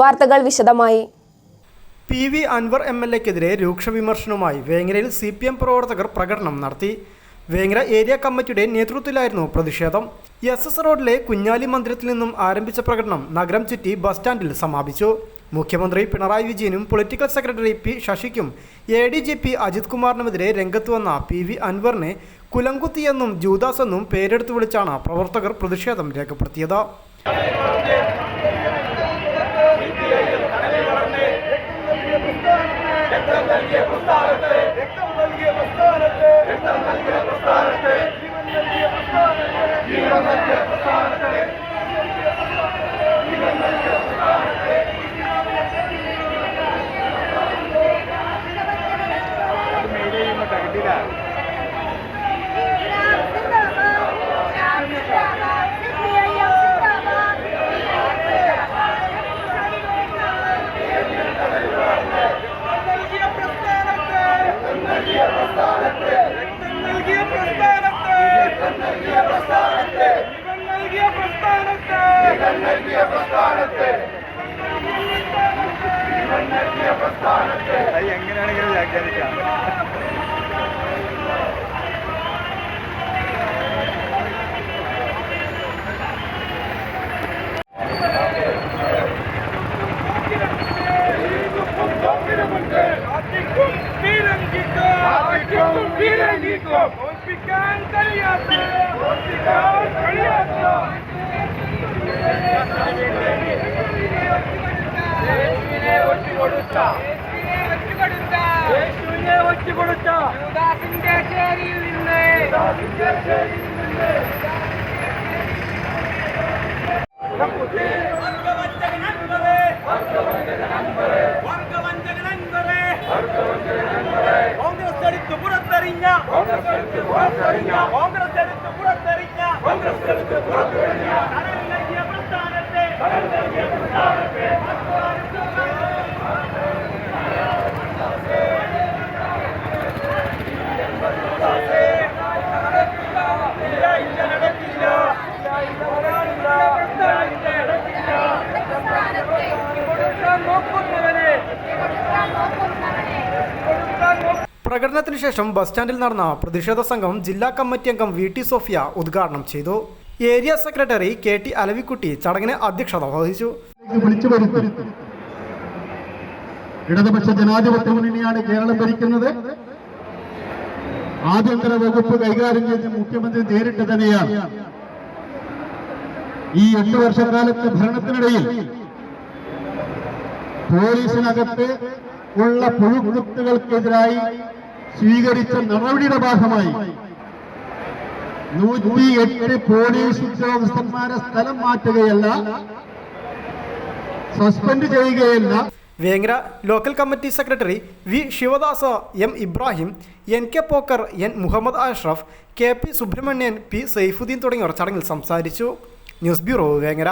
വാർത്തകൾ വിശദമായി. P V Anvar M L എക്കെതിരെ രൂക്ഷ വിമർശനവുമായി വേങ്ങരയിൽ സി പി എം പ്രവർത്തകർ പ്രകടനം നടത്തി. വേങ്ങര ഏരിയ കമ്മിറ്റിയുടെ നേതൃത്വത്തിലായിരുന്നു പ്രതിഷേധം. എസ് എസ് റോഡിലെ കുഞ്ഞാലി മന്ദിരത്തിൽ നിന്നും ആരംഭിച്ച പ്രകടനം നഗരം ചുറ്റി ബസ് സ്റ്റാൻഡിൽ സമാപിച്ചു. മുഖ്യമന്ത്രി പിണറായി വിജയനും political secretary P ശശിക്കും A D G P Ajith കുമാറിനുമെതിരെ രംഗത്ത് വന്ന പി വി അൻവറിനെ കുലംകുത്തിയെന്നും ജൂദാസ് എന്നും പേരെടുത്തു വിളിച്ചാണ് പ്രവർത്തകർ പ്രതിഷേധം രേഖപ്പെടുത്തിയത്. നൽകിയ പ്രസ്ഥാനത്തെ നൽകിയ പ്രസ്ഥാനത്തെ നൽകിയ പ്രസ്ഥാനത്തെ നൽകിയ പ്രസ്ഥാനത്തെ നൽകിയ പ്രസ്ഥാനത്തെ നൽകിയ പ്രസ്ഥാനത്തെ. നൽകിയ പ്രസ്ഥാനത്തെ. എങ്ങനെയാണെങ്കിലും വ്യാഖ്യാനിക്കാം ഓർപ്പിക്കാൻ കഴിയാത്ത ഓർപ്പിക്കാൻ കഴിയാത്ത ഒറ്റുകൊടുത്ത യുദാസിന്റെ ചേരിയിൽ നിന്ന് യുദാസിന്റെ ചേരിയിൽ നിന്ന് വർഗവഞ്ചകനൻപറേ വർഗവഞ്ചകനൻപറേ കോൺഗ്രസ് എടുത്ത് പുറത്തെറിഞ്ഞ കോൺഗ്രസ് എടുത്ത് പുറത്തെറിഞ്ഞ കോൺഗ്രസ് എടുത്ത് പുറത്തെറിഞ്ഞ കോൺഗ്രസ് എടുത്ത് പുറത്തെറിഞ്ഞ കടൽ നൽകിയ പ്രസ്ഥാനത്തെ കടൽ നൽകിയ പ്രകടനത്തിന് ശേഷം ബസ് സ്റ്റാൻഡിൽ നടന്ന പ്രതിഷേധ സംഘം ജില്ലാ കമ്മിറ്റി അംഗം വി ടി സോഫിയ ഉദ്ഘാടനം ചെയ്തു. Area secretary K T Alavikutty ചടങ്ങിന് അധ്യക്ഷത വഹിച്ചു. ഇടതുപക്ഷ ജനാധിപത്യ മുന്നണിയാണ് കേരളം ഭരിക്കുന്നത്. ആഭ്യന്തര വകുപ്പ് കൈകാര്യം ചെയ്ത് മുഖ്യമന്ത്രി നേരിട്ട് തന്നെയാണ്. ഈ എട്ട് വർഷക്കാലത്തെ ഭരണത്തിനിടയിൽ പോലീസിനകത്ത് ഉള്ള പുഴുക്കുത്തുകൾക്കെതിരായി സ്വീകരിച്ച നടപടിയുടെ ഭാഗമായി നൂറ്റി എട്ട് പോലീസ് ഉദ്യോഗസ്ഥന്മാരെ സ്ഥലം മാറ്റുകയല്ല suspend ചെയ്യുകയല്ല. Vengara local committee secretary V Sivadasa M Ibrahim N K Pokker N Muhammad Ashraf K P Subrahmanyan P Saifuddin തുടങ്ങിയവർ ചടങ്ങിൽ സംസാരിച്ചു. News bureau Vengara.